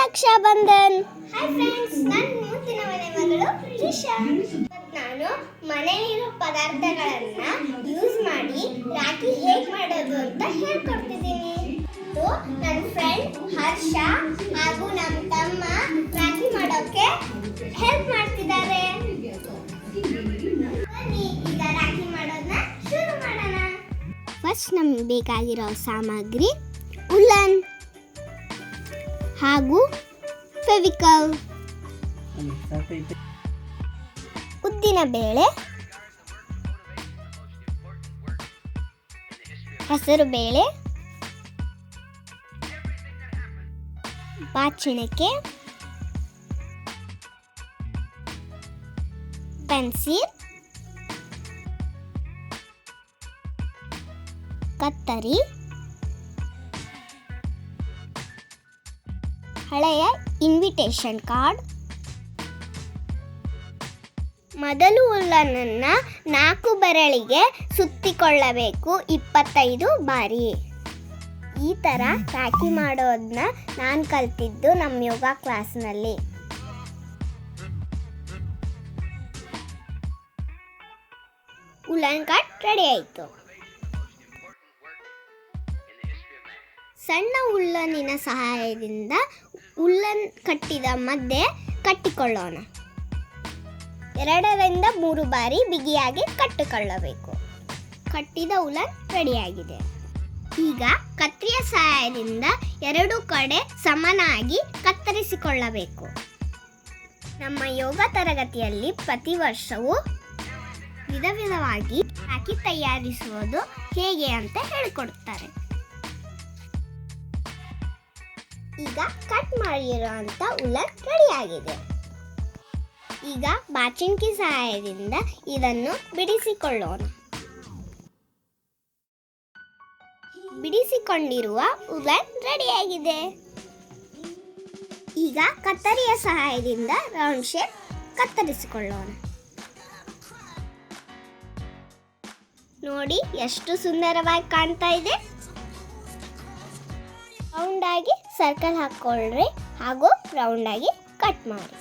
Raksha Bandhan. Hi friends ನಾನು ಮೂತಿನ ಮನೆ ಮಗಳು ತ್ರಿಷಾ. ನಾನು ಮನೆಯಲ್ಲಿರೋ ಪದಾರ್ಥಗಳನ್ನ ಯೂಸ್ ಮಾಡಿ ರಾಖಿ ಹೇಗೆ ಮಾಡೋದು ಅಂತ ಹೇಳ್ಕೊಡ್ತಿದ್ದೀನಿ. ನನ್ನ ಫ್ರೆಂಡ್ ಹರ್ಷ ಹಾಗೂ ನಮ್ಮ ತಮ್ಮ ರಾಖಿ ಮಾಡೋಕೆ ಹೆಲ್ಪ್ ಮಾಡ್ತಿದ್ದಾರೆ. ಈಗ ರಾಖಿ ಮಾಡೋದನ್ನ ಶುರು ಮಾಡೋಣ. ಫಸ್ಟ್ ನಮ್ಗೆ ಬೇಕಾಗಿರೋ ಸಾಮಗ್ರಿ ಉಲ್ಲನ್. ಹಾಗೂ ಫೆವಿಕಲ್. ಉದ್ದಿನ ಬೇಳೆ. ಹೆಸರು ಬೇಳೆ. ಬಾಚಿಣಿಕೆ ಪೆನ್ಸಿಲ್. ಕತ್ತರಿ. ಹಳೆಯ ಇನ್ವಿಟೇಷನ್ ಕಾರ್ಡ್ ಮೊದಲು ಉಲ್ಲನನ್ನ ನಾಲ್ಕು ಬೆರಳಿಗೆ ಸುತ್ತಿಕೊಳ್ಳಬೇಕು ಇಪ್ಪತ್ತೈದು ಬಾರಿ. ಈ ಥರ ರಾಖಿ ಮಾಡೋದನ್ನ ನಾನು ಕಲ್ತಿದ್ದು ನಮ್ಮ ಯೋಗ ಕ್ಲಾಸ್ನಲ್ಲಿ ಉಲ್ಲನ್ ಕಾರ್ಡ್ ರೆಡಿ ಆಯಿತು. ಸಣ್ಣ ಉಲ್ಲನಿನ ಸಹಾಯದಿಂದ ಉಲ್ಲನ್ ಕಟ್ಟಿದ ಮಧ್ಯೆ ಕಟ್ಟಿಕೊಳ್ಳೋಣ. ಎರಡರಿಂದ ಮೂರು ಬಾರಿ ಬಿಗಿಯಾಗಿ ಕಟ್ಟಿಕೊಳ್ಳಬೇಕು. ಕಟ್ಟಿದ ಉಲನ್ ರೆಡಿಯಾಗಿದೆ. ಈಗ ಕತ್ರಿಯ ಸಹಾಯದಿಂದ ಎರಡು ಕಡೆ ಸಮನಾಗಿ ಕತ್ತರಿಸಿಕೊಳ್ಳಬೇಕು. ನಮ್ಮ ಯೋಗ ತರಗತಿಯಲ್ಲಿ ಪ್ರತಿ ವರ್ಷವೂ ವಿಧ ವಿಧವಾಗಿ ಹಾಕಿ ತಯಾರಿಸುವುದು ಹೇಗೆ ಅಂತ ಹೇಳಿಕೊಡುತ್ತಾರೆ ಈಗ ಕಟ್ ಮಾಡಿರುವಂತ ಉಲ್ಲನ್ ರೆಡಿಯಾಗಿದೆ. ಈಗ ಬಾಚಿಂಕಿ ಸಹಾಯದಿಂದ ಇದನ್ನು ಬಿಡಿಸಿಕೊಳ್ಳೋಣ. ಬಿಡಿಸಿಕೊಂಡಿರುವ ಉಲ್ಲನ್ ರೆಡಿಯಾಗಿದೆ. ಈಗ ಕತ್ತರಿಯ ಸಹಾಯದಿಂದ ರೌಂಡ್ ಶೇಪ್ ಕತ್ತರಿಸಿಕೊಳ್ಳೋಣ. ನೋಡಿ ಎಷ್ಟು ಸುಂದರವಾಗಿ ಕಾಣ್ತಾ ಇದೆ. ರೌಂಡ್ ಆಗಿ ಸರ್ಕಲ್ ಹಾಕ್ಕೊಳ್ರಿ. ಹಾಗೂ ರೌಂಡ್ ಆಗಿ ಕಟ್ ಮಾಡಿ.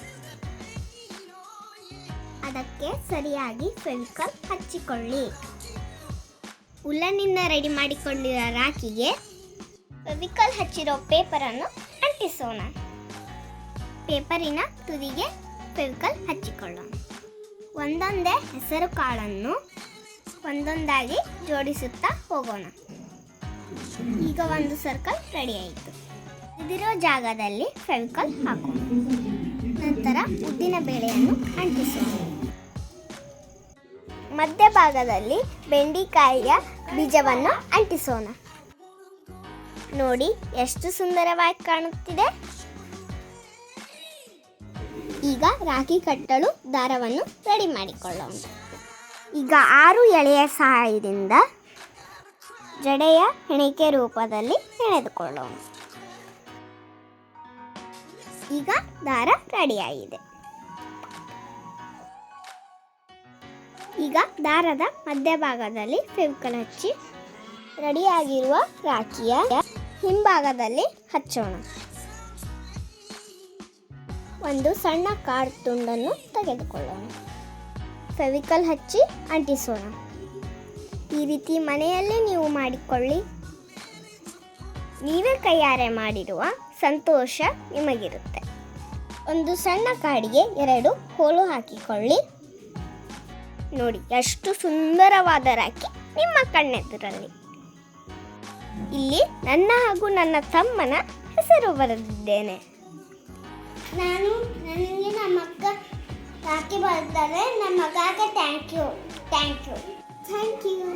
ಅದಕ್ಕೆ ಸರಿಯಾಗಿ ಫೆವಿಕಲ್ ಹಚ್ಚಿಕೊಳ್ಳಿ. ಉಲ್ಲನಿಂದ ರೆಡಿ ಮಾಡಿಕೊಂಡಿರೋ ರಾಖಿಗೆ ಫೆವಿಕಲ್ ಹಚ್ಚಿರೋ ಪೇಪರನ್ನು ಅಂಟಿಸೋಣ. ಪೇಪರಿನ ತುದಿಗೆ ಫೆವಿಕಲ್ ಹಚ್ಚಿಕೊಳ್ಳೋಣ. ಒಂದೊಂದೇ ಹೆಸರು ಕಾಳನ್ನು ಒಂದೊಂದಾಗಿ ಜೋಡಿಸುತ್ತಾ ಹೋಗೋಣ. ಈಗ ಒಂದು ಸರ್ಕಲ್ ರೆಡಿ ಆಯಿತು. ಇದಿರೋ ಜಾಗದಲ್ಲಿ ಫೆವಿಕಲ್ ಹಾಕೋಣ ನಂತರ ಉದ್ದಿನ ಬೇಳೆಯನ್ನು ಅಂಟಿಸೋಣ ಮಧ್ಯಭಾಗದಲ್ಲಿ ಬೆಂಡಿಕಾಯಿಯ ಬೀಜವನ್ನು ಅಂಟಿಸೋಣ. ನೋಡಿ ಎಷ್ಟು ಸುಂದರವಾಗಿ ಕಾಣುತ್ತಿದೆ. ಈಗ ರಾಗಿ ಕಟ್ಟಲು ದಾರವನ್ನು ರೆಡಿ ಮಾಡಿಕೊಳ್ಳೋಣ. ಈಗ ಆರು ಎಳೆಯ ಸಹಾಯದಿಂದ ಜಡೆಯ ಹೆಣಿಕೆ ರೂಪದಲ್ಲಿ ಹೆಣೆದುಕೊಳ್ಳೋಣ ಈಗ ದಾರ ರೆಡಿಯಾಗಿದೆ. ಈಗ ದಾರದ ಮಧ್ಯಭಾಗದಲ್ಲಿ ಫೆವಿಕಲ್ ಹಚ್ಚಿ ರೆಡಿಯಾಗಿರುವ ರಾಖಿಯ ಹಿಂಭಾಗದಲ್ಲಿ ಹಚ್ಚೋಣ. ಒಂದು ಸಣ್ಣ ಕಾರ್ಡ್ ತುಂಡನ್ನು ತೆಗೆದುಕೊಳ್ಳೋಣ. ಫೆವಿಕಲ್ ಹಚ್ಚಿ ಅಂಟಿಸೋಣ. ಈ ರೀತಿ ಮನೆಯಲ್ಲೇ ನೀವು ಮಾಡಿಕೊಳ್ಳಿ. ನೀವೇ ಕೈಯಾರೆ ಮಾಡಿರುವ ಸಂತೋಷ ನಿಮಗಿರುತ್ತೆ. ಒಂದು ಸಣ್ಣ ಕಾಡಿಗೆ ಎರಡು ಹೋಲು ಹಾಕಿಕೊಳ್ಳಿ. ನೋಡಿ ಎಷ್ಟು ಸುಂದರವಾದ ರಾಖಿ ನಿಮ್ಮ ಕಣ್ಣೆದುರಲ್ಲಿ. ಇಲ್ಲಿ ನನ್ನ ಹಾಗೂ ನನ್ನ ತಮ್ಮನ ಹೆಸರು ಬರೆದಿದ್ದೇನೆ. ನಾನು ನನಗೆ ನಮ್ಮ ಅಕ್ಕ ರಾಖಿ ಬರ್ತಾರೆ ನಮ್ಮ you thank you thank you